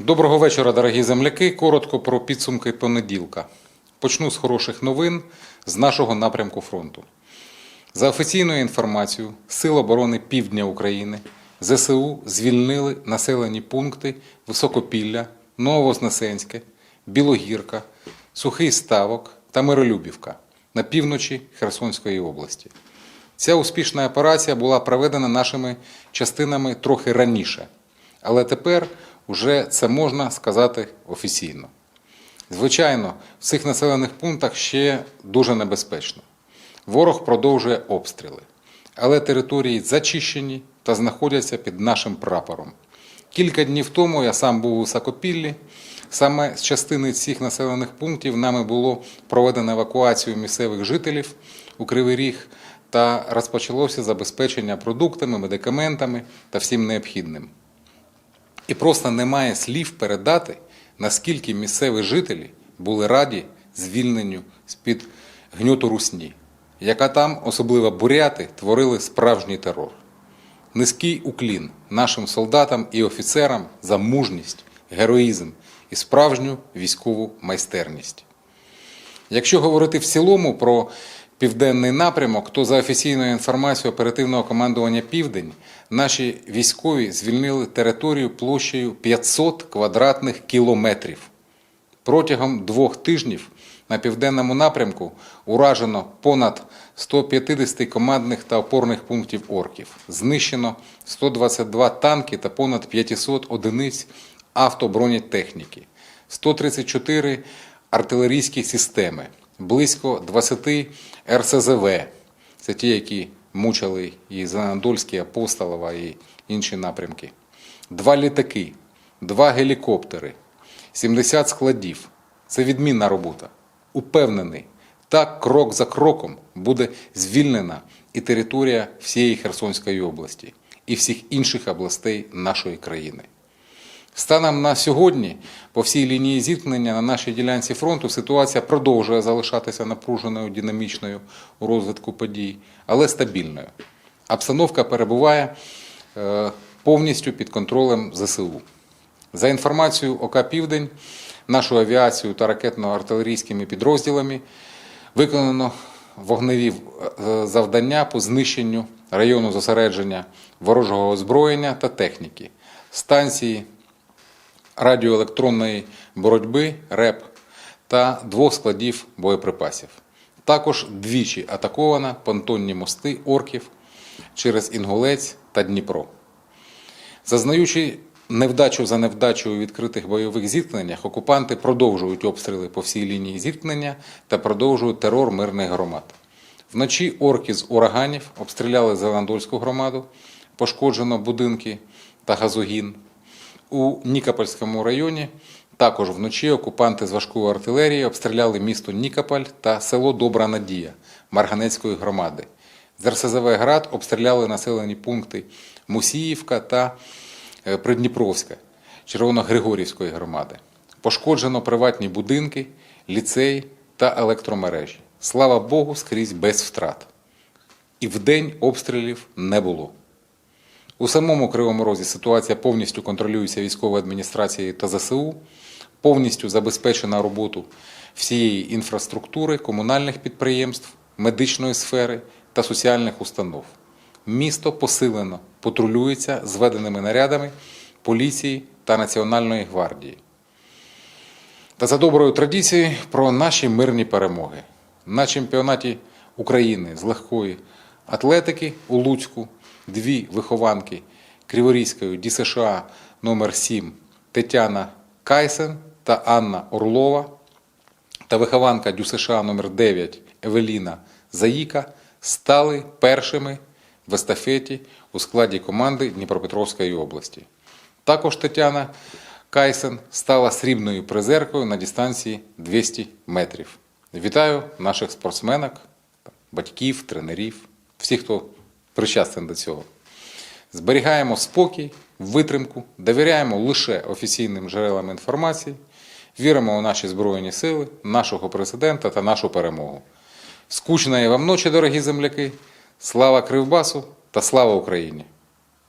Доброго вечора, дорогі земляки. Коротко про підсумки понеділка. Почну з хороших новин з нашого напрямку фронту. За офіційною інформацією Сил оборони Півдня України ЗСУ звільнили населені пункти Високопілля, Нововознесенське, Білогірка, Сухий Ставок та Миролюбівка на півночі Херсонської області. Ця успішна операція була проведена нашими частинами трохи раніше, але тепер уже це можна сказати офіційно. Звичайно, в цих населених пунктах ще дуже небезпечно. Ворог продовжує обстріли, але території зачищені та знаходяться під нашим прапором. Кілька днів тому я сам був у Високопіллі. Саме з частини цих населених пунктів нами було проведено евакуацію місцевих жителів у Кривий Ріг та розпочалося забезпечення продуктами, медикаментами та всім необхідним. І просто немає слів передати, наскільки місцеві жителі були раді звільненню з-під гньоту русні, яка там, особливо буряти, творили справжній терор. Низький уклін нашим солдатам і офіцерам за мужність, героїзм і справжню військову майстерність. Якщо говорити в цілому про південний напрямок, то за офіційною інформацією оперативного командування Південь наші військові звільнили територію площею 500 квадратних кілометрів. Протягом двох тижнів на південному напрямку уражено понад 150 командних та опорних пунктів орків. Знищено 122 танки та понад 500 одиниць автобронетехніки, 134 артилерійські системи, близько 20 РСЗВ. Це ті, які мучили і Зеленодольський, Апостолова і інші напрямки. Два літаки, два гелікоптери, 70 складів. Це відмінна робота. Упевнений, так крок за кроком буде звільнена і територія всієї Херсонської області, і всіх інших областей нашої країни. Станом на сьогодні по всій лінії зіткнення на нашій ділянці фронту ситуація продовжує залишатися напруженою, динамічною у розвитку подій, але стабільною. Обстановка перебуває е, повністю під контролем ЗСУ. За інформацією ОК Південь, нашою авіацією та ракетно-артилерійськими підрозділами виконано вогневі е, завдання по знищенню району зосередження ворожого озброєння та техніки, станції радіоелектронної боротьби РЕП та двох складів боєприпасів. Також двічі атаковано понтонні мости орків через Інгулець та Дніпро. Зазнаючи невдачу за невдачею у відкритих бойових зіткненнях, окупанти продовжують обстріли по всій лінії зіткнення та продовжують терор мирних громад. Вночі орки з ураганів обстріляли Зеландольську громаду, пошкоджено будинки та газогін. У Нікопольському районі також вночі окупанти з важкої артилерії обстріляли місто Нікополь та село Добра Надія Марганецької громади. З РСЗВ «Град» обстріляли населені пункти Мусіївка та е, Придніпровська Червоногригорівської громади. Пошкоджено приватні будинки, ліцеї та електромережі. Слава Богу, скрізь без втрат. І вдень обстрілів не було. У самому Кривому Розі ситуація повністю контролюється військовою адміністрацією та ЗСУ, повністю забезпечена роботу всієї інфраструктури, комунальних підприємств, медичної сфери та соціальних установ. Місто посилено патрулюється зведеними нарядами поліції та Національної гвардії. Та за доброю традицією про наші мирні перемоги. На чемпіонаті України з легкої атлетики у Луцьку дві вихованки Криворізької ДЮСШ номер 7 Тетяна Кайсен та Анна Орлова та вихованка ДЮСШ номер 9 Евеліна Заїка стали першими в естафеті у складі команди Дніпропетровської області. Також Тетяна Кайсен стала срібною призеркою на дистанції 200 метрів. Вітаю наших спортсменок, батьків, тренерів, всіх, хто причастен до цього. Зберігаємо спокій, витримку, довіряємо лише офіційним джерелам інформації, віримо у наші Збройні Сили, нашого президента та нашу перемогу. Скучної вам ночі, дорогі земляки! Слава Кривбасу та слава Україні!